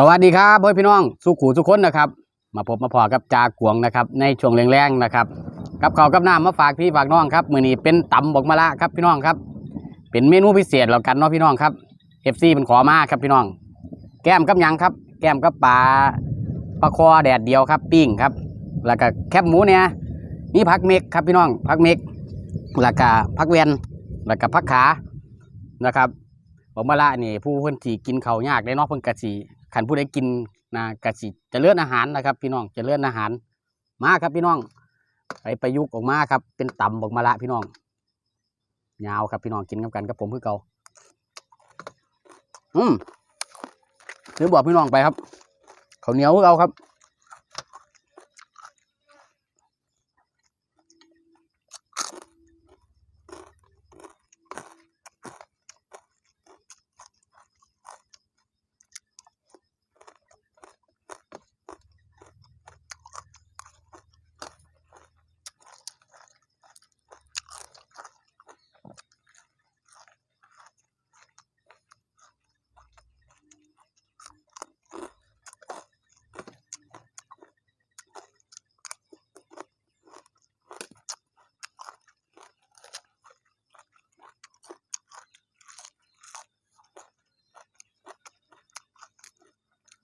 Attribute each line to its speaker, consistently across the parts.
Speaker 1: สวัสดีครับพ่อพี่น้องสุขูทุกคนนะครับ มาพบมาพอกับจากวงนะครับ ในช่วงแรงๆนะครับกับข้าวกับน้ำมาฝากพี่ฝากน้องครับมือนี้เป็นตำบอกมะละครับพี่น้องครับ เป็นเมนูพิเศษแล้วกันเนาะพี่น้องครับเอฟซีเป็นขอมาครับพี่น้อง แก้มกับยังครับ แก้มกับปลาปลาคอแดดเดียวครับ ปิ้งครับ แล้วก็แคบหมูเนี่ยมีผักเมกครับพี่น้องผักเมกแล้วก็ผักเวียนแล้วก็ผักขานะครับบอกมะละนี่ผู้เพิ่นสิกินเขายากได้เนาะเพิ่นกะสิ ขันผู้ใดกินนะกะสิจะเลื่อนอาหารนะครับ พี่น้องจะเลื่อนอาหารมาครับพี่น้องไปประยุกต์ออกมาครับ เป็นตำบอกมาละพี่น้องยาวครับพี่น้องกินกับกันกับผมคือเก่าอืมหรือบอกพี่น้องไปครับเขาเหนียวคือเก่าครับ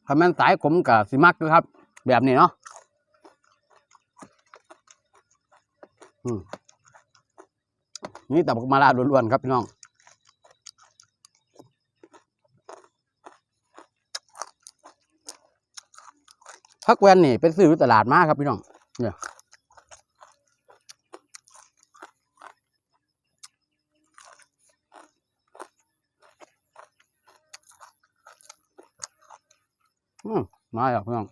Speaker 1: ถ้าแม่นสายขมกับสิมักนะครับ แบบนี้เนาะอืมนี่แต่บอกมาลาล้วนๆครับพี่น้องพักแวนนี่เป็นซื้อตลาดมากครับพี่น้อง เนี่ยอื มาแล้วพี่น้อง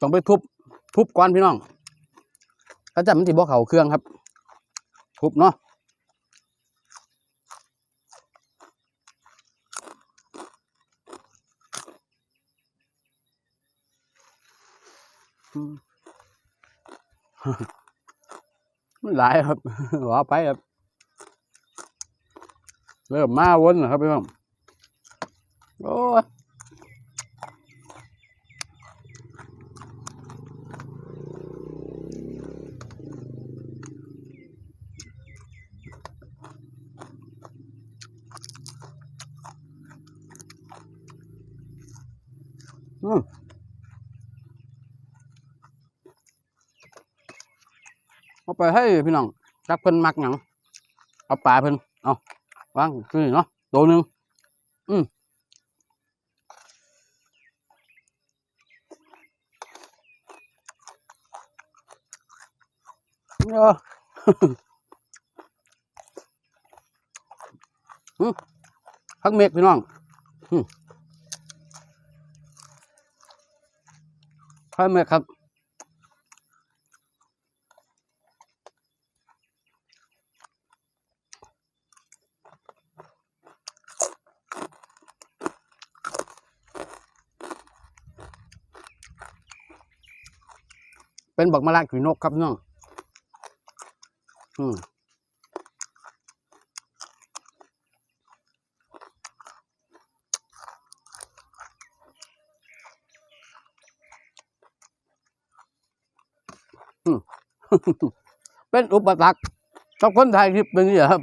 Speaker 1: ต้องไปทุบ ทุบก่อนพี่น้อง ถ้าจะมันติบอกเขาเครื่องครับ ทุบเนาะ มันหลายครับว่าไปครับ เริ่มมาวนนะครับพี่น้องโอ้ เอาไปให้พี่น้องจักเพิ่นมักหยังเอาปลาเพิ่นเอาวางคือเนาะตัวหนึ่งอืมเอออืมพักเมกพี่น้องใช่ไหมครับ เป็นบักมะละขีนกครับน้องอืมเป็นอุปสรรคกับคนไทยคลิปเป็นอย่างนี้ครับ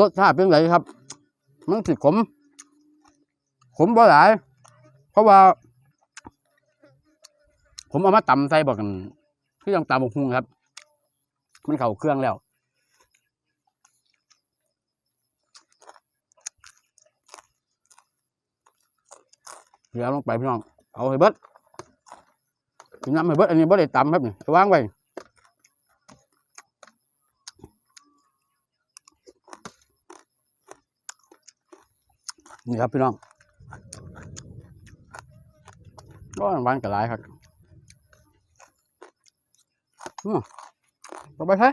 Speaker 1: รสชาติเป็นไงครับ มันสิขม ขมบ่หลาย เพราะว่า ผมเอามาตำใส่บอกกันคือยังตำบกฮุงครับ มันเข้าเครื่องแล้วเดี๋ยวลงไปพี่น้อง เอาให้เบิดกินน้ำให้เบิดอันนี้บ่ได้ตำครับนี่วางไว้ นี่ครับพี่น้องก็วานกระไรครับอืมบอกไปใช้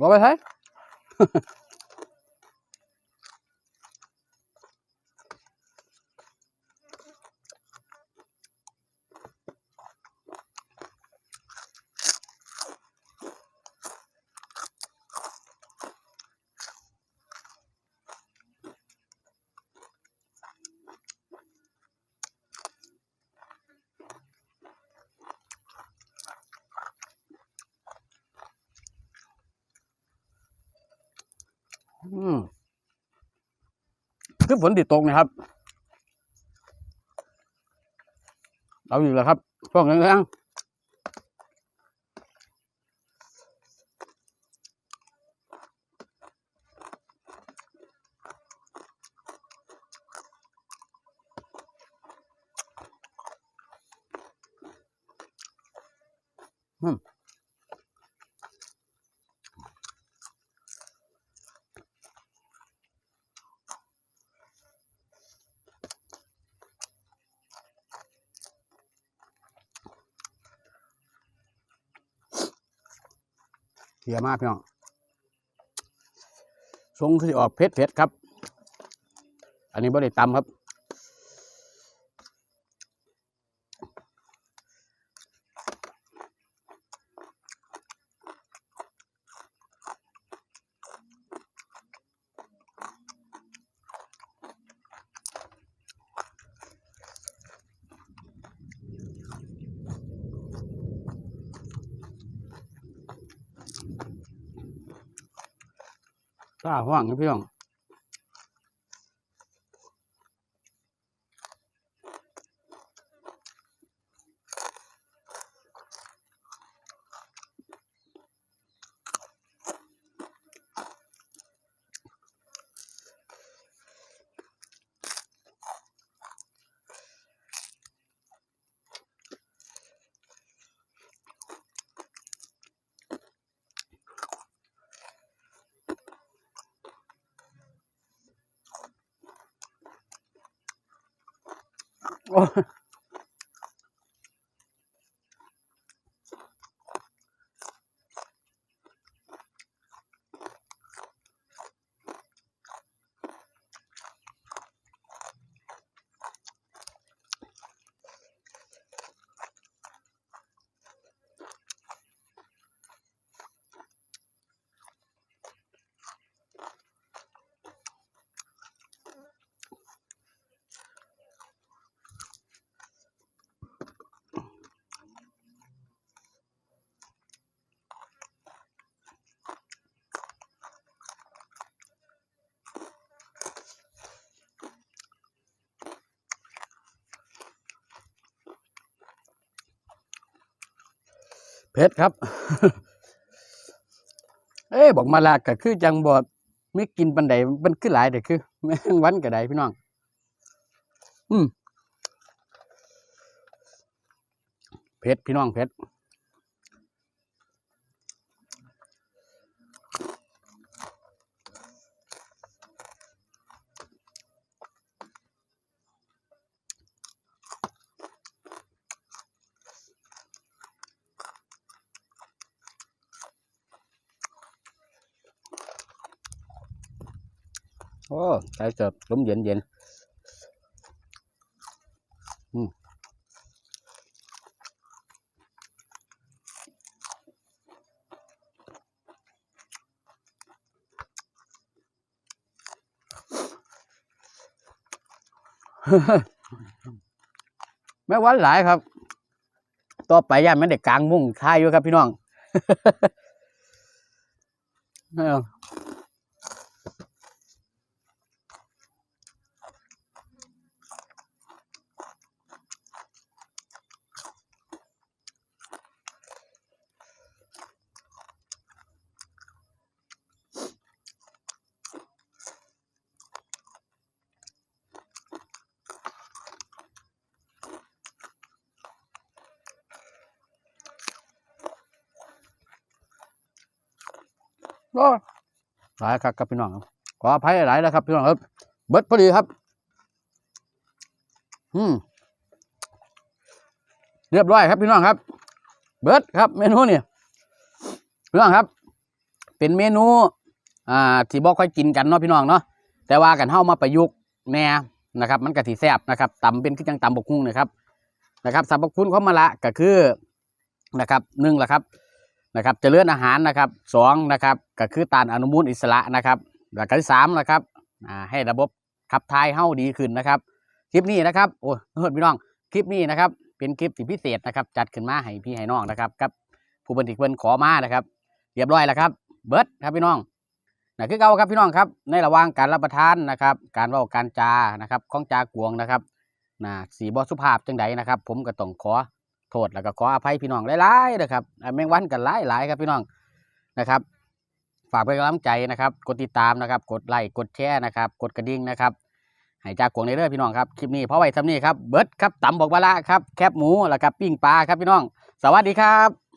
Speaker 1: บอกไปใช้ อืมคือฝนติดตกนะครับ เราอยู่แล้วครับพวกนี้งม เทียมากพี่น้องทรงคือออกเพชรเพชรครับ อันนี้บ่ได้ตำครับ กล้าห้างนะพี่น้อง โเผ็ดครับ เอ้บอกมาลากก็คือจังบอดไม่กินปันใดมันขึ้นหลายแต่คือแม่งวันก็ได้พี่น้อง อืมเผ็ดพี่น้องเผ็ด โอ้ใส่เสิร์ฟลมเย็นเย็นอืมแม่วันหลายครับ ต่อไปย่านไม่ได้กลางมุ่งท้ายอยู่ครับพี่น้อง โอ้หลายครับครับพี่น้องครับขออภัยหลายแล้วครับพี่น้องครับ เบิดพอดีครับ อืมเรียบร้อยครับพี่น้องครับ เบิร์ดครับ เมนูนี่พี่น้องครับ เป็นเมนู อ่า ที่บอกค่อยกินกันเนาะพี่น้องเนาะแต่ว่ากันเฮามาประยุกต์แน่นะครับ มันก็สิแซบนะครับตำเป็นคือจังตำบกคุ้งนะครับนะครับสรรพคุณของมะละก็คือนะครับหนึ่งละครับ นะครับจเจริญอาหารนะครับสองนะครับก็คือต้านอนุมูลอิสระนะครับแล้วก็ที่สามนะครับให้ระบบขับถ่ายเฮาดีขึ้นนะครับ คลิปนี้นะครับโอ้ยโทษพี่น้องคลิปนี้นะครับ เป็นคลิปที่พิเศษนะครับ จัดขึ้นมาให้พี่ให้น้องนะครับกับผู้บันทึกเพิ่นขอมานะครับ เรียบร้อยแล้วครับ เบิร์ดครับพี่น้องนะคือเก่าครับพี่น้องครับ ในระหว่างการรับประทานนะครับ การเว่าการจานะครับของจากวงนะครับนะสีบอสุภาพจังใดนะครับ ผมก็ต้องขอ โทษแล้วก็ขออภัยพี่น้องหลายๆนะครับแมงวันกันหลายๆครับพี่น้องนะครับ ฝากเป็นกำลังใจนะครับ กดติดตามนะครับ กดไลค์กดแชร์นะครับ กดกระดิ่งนะครับให้จากกวงในเรื่องพี่น้องครับคลิปนี้เพราะไว้ทำนี่ครับเบิร์ดครับตำบอกบาละครับแคบหมูแล้วก็ปิ้งปลาครับพี่น้อง สวัสดีครับ